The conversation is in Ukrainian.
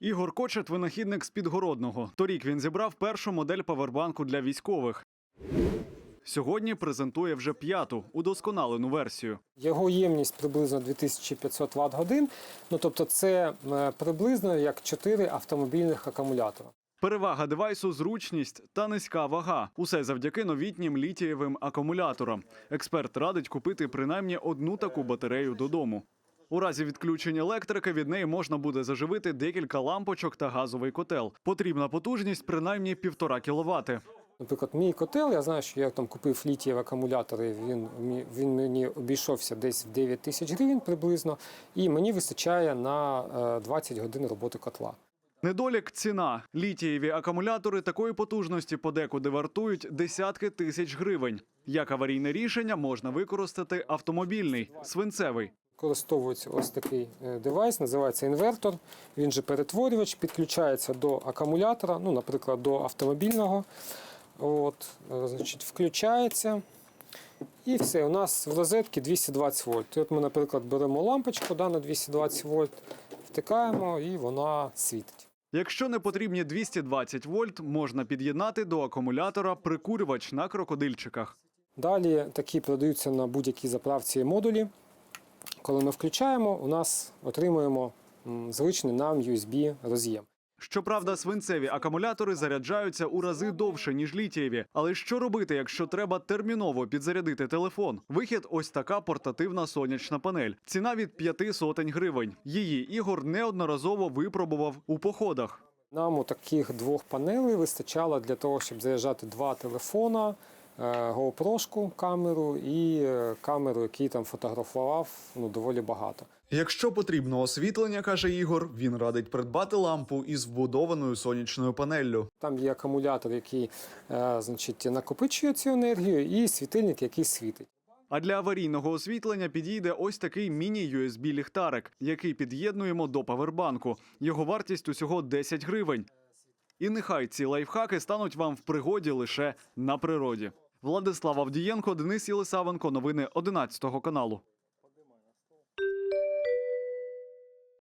Ігор Кочет винахідник з Підгородного. Торік він зібрав першу модель павербанку для військових. Сьогодні презентує вже п'яту удосконалену версію. Його ємність приблизно 2500 Вт годин. Ну тобто, це е, приблизно як 4 автомобільних акумулятора. Перевага девайсу зручність та низька вага. Усе завдяки новітнім літієвим акумуляторам. Експерт радить купити принаймні одну таку батарею додому. У разі відключення електрики від неї можна буде заживити декілька лампочок та газовий котел. Потрібна потужність принаймні півтора кіловати. Наприклад, мій котел, я знаю, що я там купив літієві акумулятори. Він, він мені обійшовся десь в 9 тисяч гривень приблизно, і мені вистачає на е, 20 годин роботи котла. Недолік ціна. Літієві акумулятори такої потужності подекуди вартують десятки тисяч гривень. Як аварійне рішення можна використати автомобільний свинцевий. Використовується ось такий е, девайс, називається інвертор. Він же перетворювач, підключається до акумулятора, ну, наприклад, до автомобільного. От, е, значить, включається. І все, у нас в розетці 220 вольт. І от ми, наприклад, беремо лампочку да, на 220 вольт, втикаємо і вона світить. Якщо не потрібні 220 вольт, можна під'єднати до акумулятора прикурювач на крокодильчиках. Далі такі продаються на будь-якій заправці модулі. Коли ми включаємо, у нас отримуємо звичний нам USB роз'єм. Щоправда, свинцеві акумулятори заряджаються у рази довше, ніж літієві. Але що робити, якщо треба терміново підзарядити телефон? Вихід ось така портативна сонячна панель. Ціна від п'яти сотень гривень. Її Ігор неодноразово випробував у походах. Нам у таких двох панелей вистачало для того, щоб заряджати два телефона, GoPro-шку камеру і е, камеру, який там фотографував ну, доволі багато. Якщо потрібно освітлення, каже Ігор, він радить придбати лампу із вбудованою сонячною панеллю. Там є акумулятор, який е, значить, накопичує цю енергію, і світильник, який світить. А для аварійного освітлення підійде ось такий міні-USB-ліхтарик, який під'єднуємо до павербанку. Його вартість усього 10 гривень. І нехай ці лайфхаки стануть вам в пригоді лише на природі. Владислав Авдієнко, Денис Єлисавенко. Новини 11 каналу.